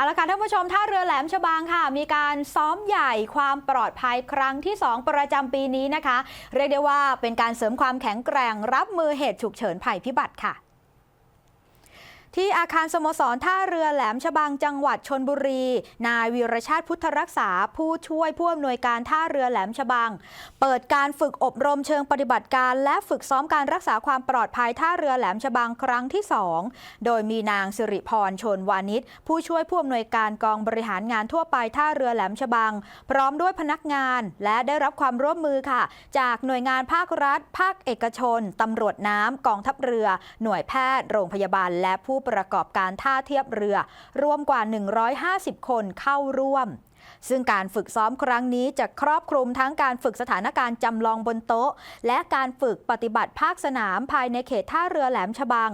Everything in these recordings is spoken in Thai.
เอาละค่ะท่านผู้ชมท่าเรือแหลมฉบังค่ะ มีการซ้อมใหญ่ความปลอดภัยครั้งที่ 2 ประจำปีนี้นะคะ เรียกได้ว่าเป็นการเสริมความแข็งแกร่งรับมือเหตุฉุกเฉินภัยพิบัติค่ะ ที่อาคารสโมสรท่าเรือแหลมฉบังจังหวัดชนบุรี นายวีรชาติพุทธรักษา ผู้ช่วยผู้อำนวยการท่าเรือแหลมฉบัง เปิดการฝึกอบรมเชิงปฏิบัติการ และฝึกซ้อมการรักษาความปลอดภัยท่าเรือแหลมฉบังครั้งที่ 2 โดยมีนางสิริพรชนวานิชผู้ช่วยผู้อำนวยการกองบริหารงานทั่วไปท่าเรือแหลมฉบัง พร้อมด้วยพนักงาน และได้รับความร่วมมือค่ะ จากหน่วยงานภาครัฐ ภาคเอกชนตำรวจน้ำกองทัพเรือ หน่วยแพทย์โรงพยาบาลและผู้ประกอบการท่าเทียบเรือ รวมกว่า 150 คนเข้าร่วม ซึ่งการฝึกซ้อมครั้งนี้จะครอบคลุมทั้งการฝึกสถานการณ์จำลองบนโต๊ะ และการฝึกปฏิบัติภาคสนามภายในเขตท่าเรือแหลมฉบัง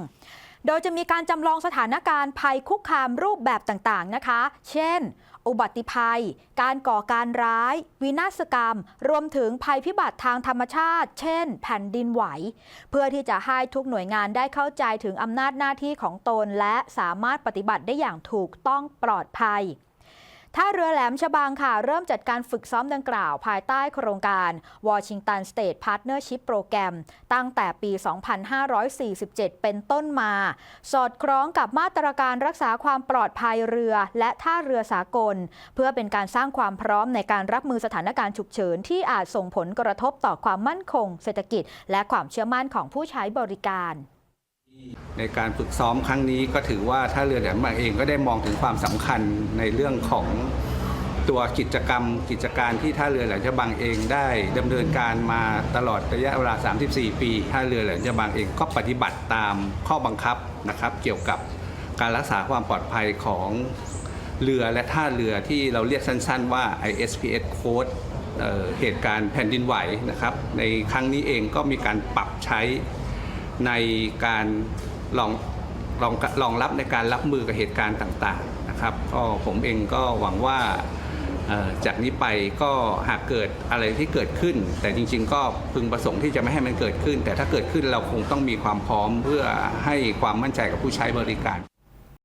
โดยจะมีการจำลองสถานการณ์ภัยคุกคามรูปแบบต่างๆนะคะ เช่น อุบัติภัย การก่อการร้าย วินาศกรรม รวมถึงภัยพิบัติทางธรรมชาติ เช่น แผ่นดินไหว เพื่อที่จะให้ทุกหน่วยงานได้เข้าใจถึงอำนาจหน้าที่ของตน และสามารถปฏิบัติได้อย่างถูกต้องปลอดภัย ท่าเรือแหลมฉบังค่ะ เริ่มจัดการฝึกซ้อมดังกล่าว ภายใต้โครงการ Washington State Partnership Program ตั้งแต่ปี 2547 เป็นต้นมา สอดคล้องกับมาตรการรักษาความปลอดภัยเรือ และท่าเรือสากล เพื่อเป็นการสร้างความพร้อมในการรับมือสถานการณ์ฉุกเฉิน ที่อาจส่งผลกระทบต่อความมั่นคง เศรษฐกิจ และความเชื่อมั่นของผู้ใช้บริการ ในการฝึกซ้อมครั้งนี้ก็ถือว่าท่าเรือแหลมบังเองก็ได้มองถึงความสำคัญในเรื่องของตัวกิจกรรม กิจการที่ท่าเรือแหลมฉบังเองได้ดำเนินการมาตลอดระยะเวลา 34 ปีท่าเรือแหลมฉบังเองก็ปฏิบัติตามข้อบังคับนะครับ เกี่ยวกับการรักษาความปลอดภัยของเรือและท่าเรือที่เราเรียกสั้น ๆ ว่า ISPS Code เอ่อเหตุการณ์แผ่นดินไหวนะครับ ในครั้งนี้เองก็มีการปรับใช้ ในการรองรองรองรับในการรับมือกับเหตุการณ์ต่างๆนะครับก็ผมเองก็หวังว่าจากนี้ไปก็หากเกิดอะไรที่เกิดขึ้น แต่จริง ๆ ก็พึงประสงค์ที่จะไม่ให้มันเกิดขึ้น แต่ถ้าเกิดขึ้นเราคงต้องมีความพร้อมเพื่อให้ความมั่นใจกับผู้ใช้บริการ